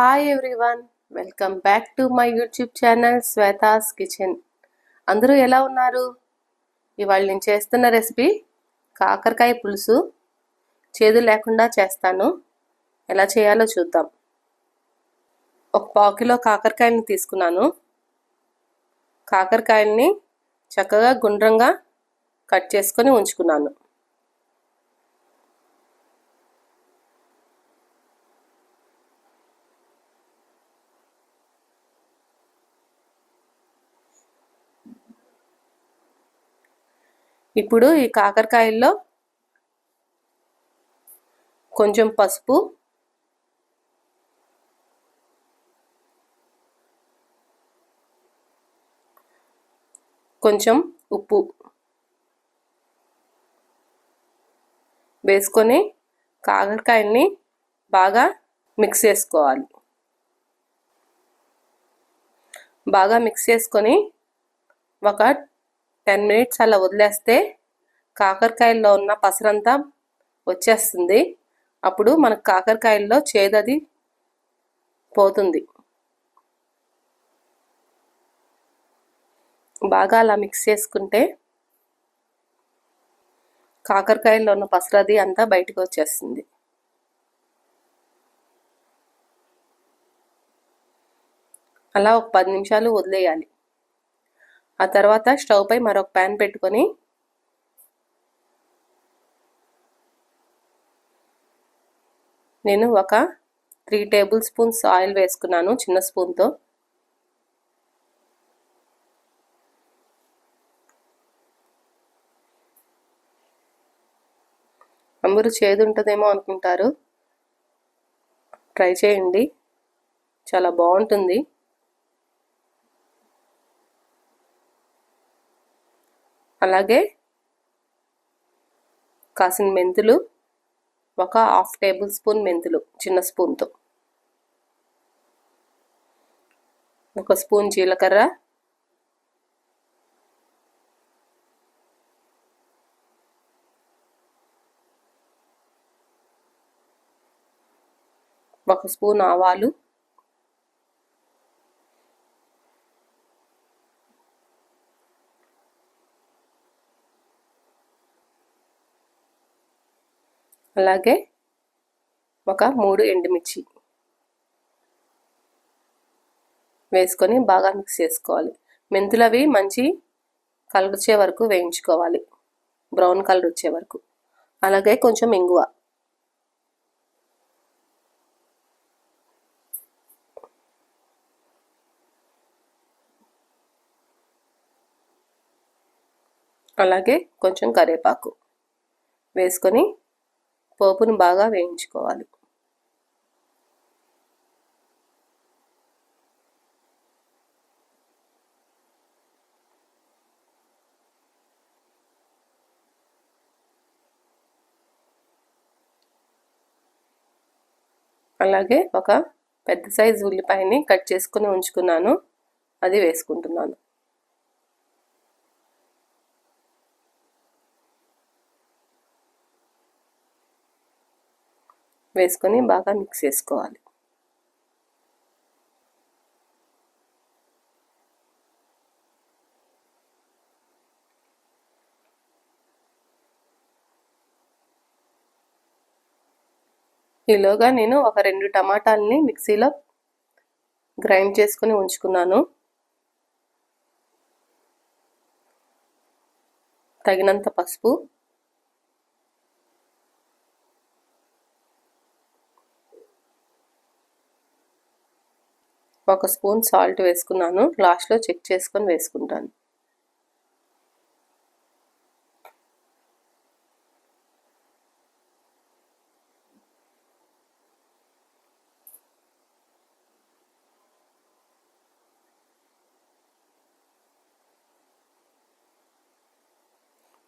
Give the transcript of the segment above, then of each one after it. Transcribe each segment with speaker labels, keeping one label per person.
Speaker 1: Hi everyone welcome back to my YouTube channel Shweta's kitchen అందరూ ఎలా ఉన్నారు? ఇవాళ నేను చేస్తున్న రెసిపీ కాకరకాయ పులుసు. చేదు లేకుండా చేస్తాను. ఎలా చేయాలో చూద్దాం. ఒక పావు కిలో కాకరకాయని తీసుకున్నాను. కాకరకాయల్ని చక్కగా గుండ్రంగా కట్ చేసుకొని ఉంచుకున్నాను. ఇప్పుడు ఈ కాకరకాయల్లో కొంచెం పసుపు కొంచెం ఉప్పు వేసుకొని కాకరకాయల్ని బాగా మిక్స్ చేసుకోవాలి. బాగా మిక్స్ చేసుకొని ఒక టెన్ మినిట్స్ అలా వదిలేస్తే కాకరకాయల్లో ఉన్న పసరంతా వచ్చేస్తుంది. అప్పుడు మనకు కాకరకాయల్లో చేదది పోతుంది. బాగా అలా మిక్స్ చేసుకుంటే కాకరకాయల్లో ఉన్న పసరది అంతా బయటకు వచ్చేస్తుంది. అలా ఒక పది నిమిషాలు వదిలేయాలి. ఆ తర్వాత స్టవ్ పై మరొక ప్యాన్ పెట్టుకొని నేను ఒక త్రీ టేబుల్ స్పూన్స్ ఆయిల్ వేసుకున్నాను చిన్న స్పూన్తో అందరూ చేదు ఉంటుందేమో అనుకుంటారు. ట్రై చేయండి. చాలా బాగుంటుంది. అలాగే కాసిన మెంతులు ఒక హాఫ్ టేబుల్ స్పూన్ మెంతులు చిన్న స్పూన్తో. ఒక స్పూన్ జీలకర్ర ఒక స్పూన్ ఆవాలు అలాగే ఒక మూడు ఎండుమిర్చి వేసుకొని బాగా మిక్స్ చేసుకోవాలి. మెంతులు అవి మంచి కలర్ వచ్చే వరకు వేయించుకోవాలి. బ్రౌన్ కలర్ వచ్చే వరకు. అలాగే కొంచెం ఇంగువ. అలాగే కొంచెం కరివేపాకు వేసుకొని పోపును బాగా వేయించుకోవాలి. అలాగే ఒక పెద్ద సైజు ఉల్లిపాయని కట్ చేసుకుని ఉంచుకున్నాను. అది వేసుకుంటున్నాను. వేసుకొని బాగా మిక్స్ చేసుకోవాలి. ఈలోగా నేను ఒక రెండు టమాటాలని మిక్సీలో గ్రైండ్ చేసుకుని ఉంచుకున్నాను. తగినంత పసుపు. ఒక స్పూన్ సాల్ట్ వేసుకున్నాను. లాస్ట్లో చెక్ చేసుకొని వేసుకుంటాను.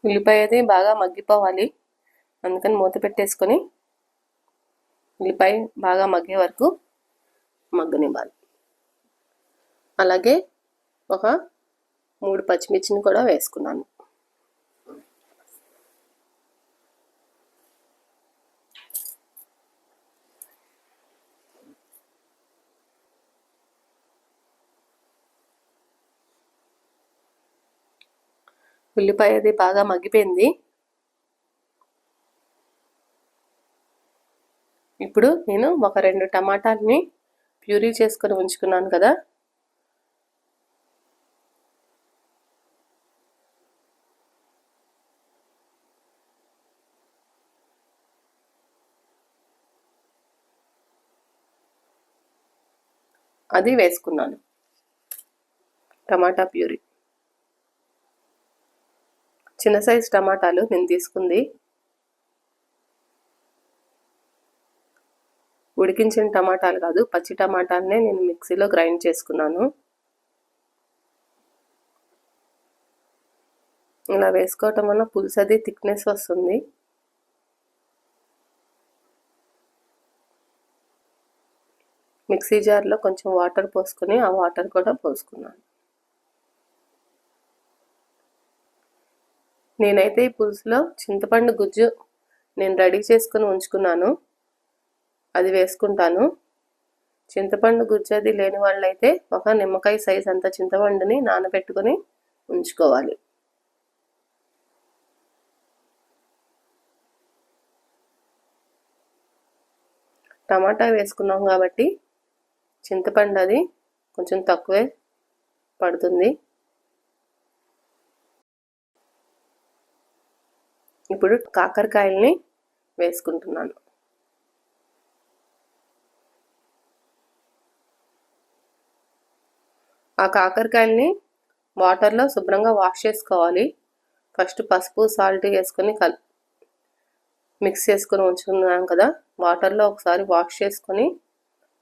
Speaker 1: ఉల్లిపాయ అది బాగా మగ్గిపోవాలి. అందుకని మూత పెట్టేసుకొని ఉల్లిపాయ బాగా మగ్గే వరకు మగ్గనివ్వాలి. అలాగే ఒక మూడు పచ్చిమిర్చిని కూడా వేసుకున్నాను. ఉల్లిపాయ అది బాగా మగ్గిపోయింది. ఇప్పుడు నేను ఒక రెండు టమాటాలని ప్యూరీ చేసుకొని ఉంచుకున్నాను కదా. అది వేసుకున్నాను. టమాటా ప్యూరీ. చిన్న సైజు టమాటాలు నేను తీసుకుంది. ఉడికించిన టమాటాలు కాదు పచ్చి టమాటాలనే నేను మిక్సీలో గ్రైండ్ చేసుకున్నాను. ఇలా వేసుకోవటం వల్ల పులుసు అది థిక్నెస్ వస్తుంది. మిక్సీ జార్లో కొంచెం వాటర్ పోసుకొని ఆ వాటర్ కూడా పోసుకున్నాను. నేనైతే ఈ పులుసులో చింతపండు గుజ్జు నేను రెడీ చేసుకుని ఉంచుకున్నాను. అది వేసుకుంటాను. చింతపండు గుజ్జు అది లేని వాళ్ళైతే ఒక నిమ్మకాయ సైజ్ అంత చింతపండుని నానబెట్టుకొని ఉంచుకోవాలి. టమాటా వేసుకున్నాం కాబట్టి చింతపండు అది కొంచెం తక్కువే పడుతుంది. ఇప్పుడు కాకరకాయల్ని వేసుకుంటున్నాను. ఆ కాకరకాయల్ని వాటర్లో శుభ్రంగా వాష్ చేసుకోవాలి. ఫస్ట్ పసుపు సాల్ట్ వేసుకొని కల్ మిక్స్ చేసుకొని ఉంచుకున్నాం కదా వాటర్లో ఒకసారి వాష్ చేసుకొని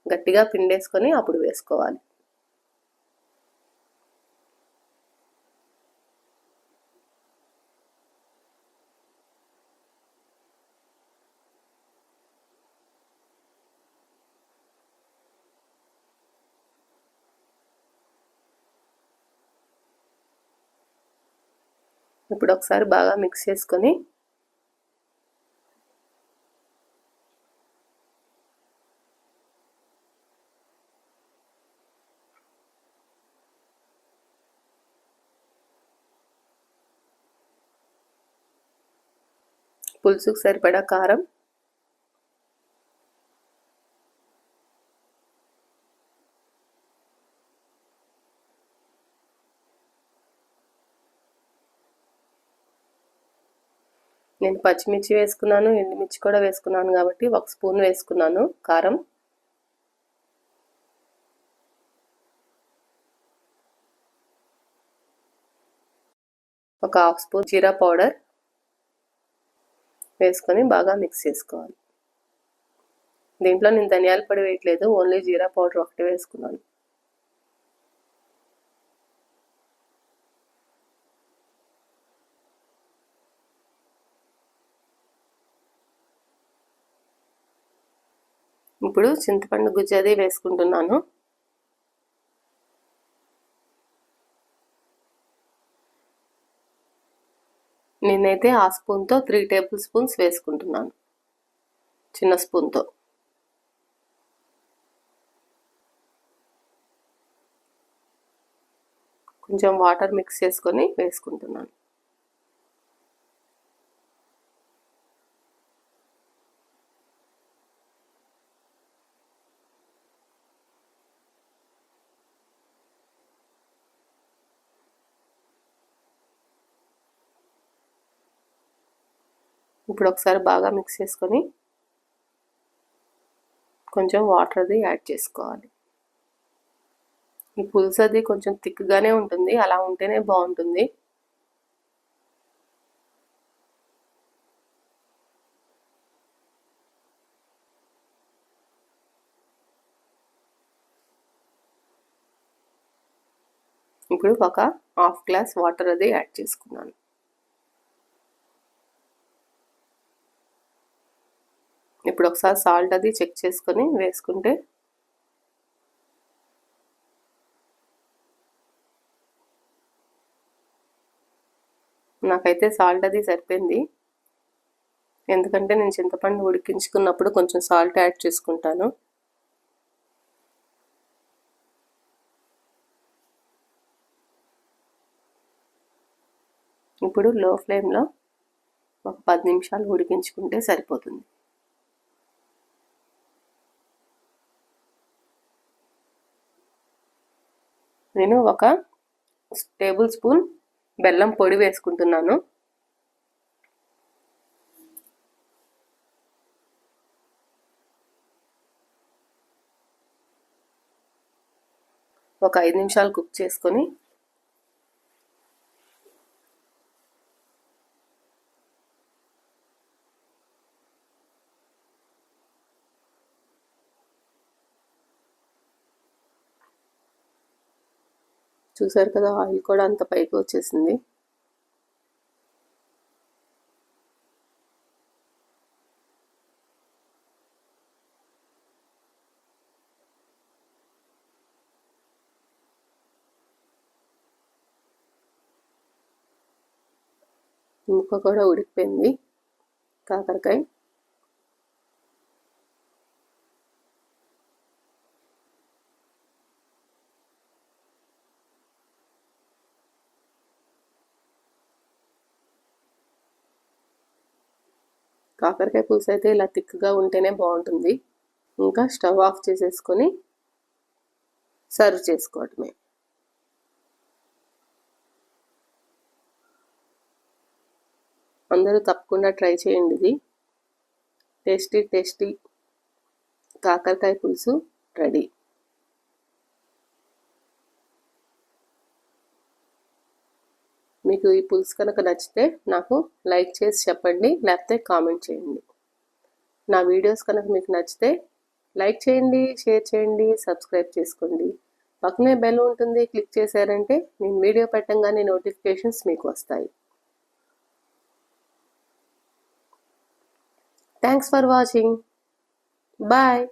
Speaker 1: గట్టిగా పిండేసుకొని అప్పుడు వేసుకోవాలి. ఇప్పుడు ఒకసారి బాగా మిక్స్ చేసుకొని పులుసుకు సరిపడా కారం. నేను పచ్చిమిర్చి వేసుకున్నాను ఎండుమిర్చి కూడా వేసుకున్నాను కాబట్టి ఒక స్పూన్ వేసుకున్నాను కారం. ఒక హాఫ్ స్పూన్ జీరా పౌడర్. వేసుకొని బాగా మిక్స్ చేసుకోవాలి. దీంట్లో నేను ధనియాల పొడి వేయట్లేదు ఓన్లీ జీరా పౌడర్ ఒకటి వేసుకున్నాను. ఇప్పుడు చింతపండు గుజ్జు అది వేసుకుంటున్నాను. నేనైతే ఆ స్పూన్తో త్రీ టేబుల్ స్పూన్స్ వేసుకుంటున్నాను. చిన్న స్పూన్తో. కొంచెం వాటర్ మిక్స్ చేసుకొని వేసుకుంటున్నాను. ఇప్పుడు ఒకసారి బాగా మిక్స్ చేసుకొని కొంచెం వాటర్ అది యాడ్ చేసుకోవాలి. ఈ పులుసు అది కొంచెం థిక్గానే ఉంటుంది అలా ఉంటేనే బాగుంటుంది. ఇప్పుడు ఒక హాఫ్ గ్లాస్ వాటర్ అది యాడ్ చేసుకున్నాను. ఇప్పుడు ఒకసారి సాల్ట్ అది చెక్ చేసుకొని వేసుకుంటే నాకైతే సాల్ట్ అది సరిపోయింది. ఎందుకంటే నేను చింతపండు ఉడికించుకున్నప్పుడు కొంచెం సాల్ట్ యాడ్ చేసుకుంటాను. ఇప్పుడు లో ఫ్లేమ్లో ఒక పది నిమిషాలు ఉడికించుకుంటే సరిపోతుంది. నేను ఒక టేబుల్ స్పూన్ బెల్లం పొడి వేసుకుంటున్నాను. ఒక ఐదు నిమిషాలు కుక్ చేసుకొని చూసారు కదా ఆయిల్ కూడా అంత పైకి వచ్చేసింది. ముక్క కూడా ఉడికిపోయింది. కాకరకాయ. కాకరకాయ పులుసు అయితే ఇలా థిక్గా ఉంటేనే బాగుంటుంది. ఇంకా స్టవ్ ఆఫ్ చేసేసుకొని సర్వ్ చేసుకోవటమే అందరూ తప్పకుండా ట్రై చేయండి ఇది. టేస్టీ టేస్టీ కాకరకాయ పులుసు రెడీ. మీకు ఈ పులుసు కనుక నచ్చితే నాకు లైక్ చేసి చెప్పండి లేకపోతే కామెంట్ చేయండి. నా వీడియోస్ కనుక మీకు నచ్చితే లైక్ చేయండి షేర్ చేయండి సబ్స్క్రైబ్ చేసుకోండి. పక్కనే బెల్ ఉంటుంది క్లిక్ చేశారంటే నేను వీడియో పెట్టంగానే నోటిఫికేషన్స్ మీకు వస్తాయి. Thanks for watching bye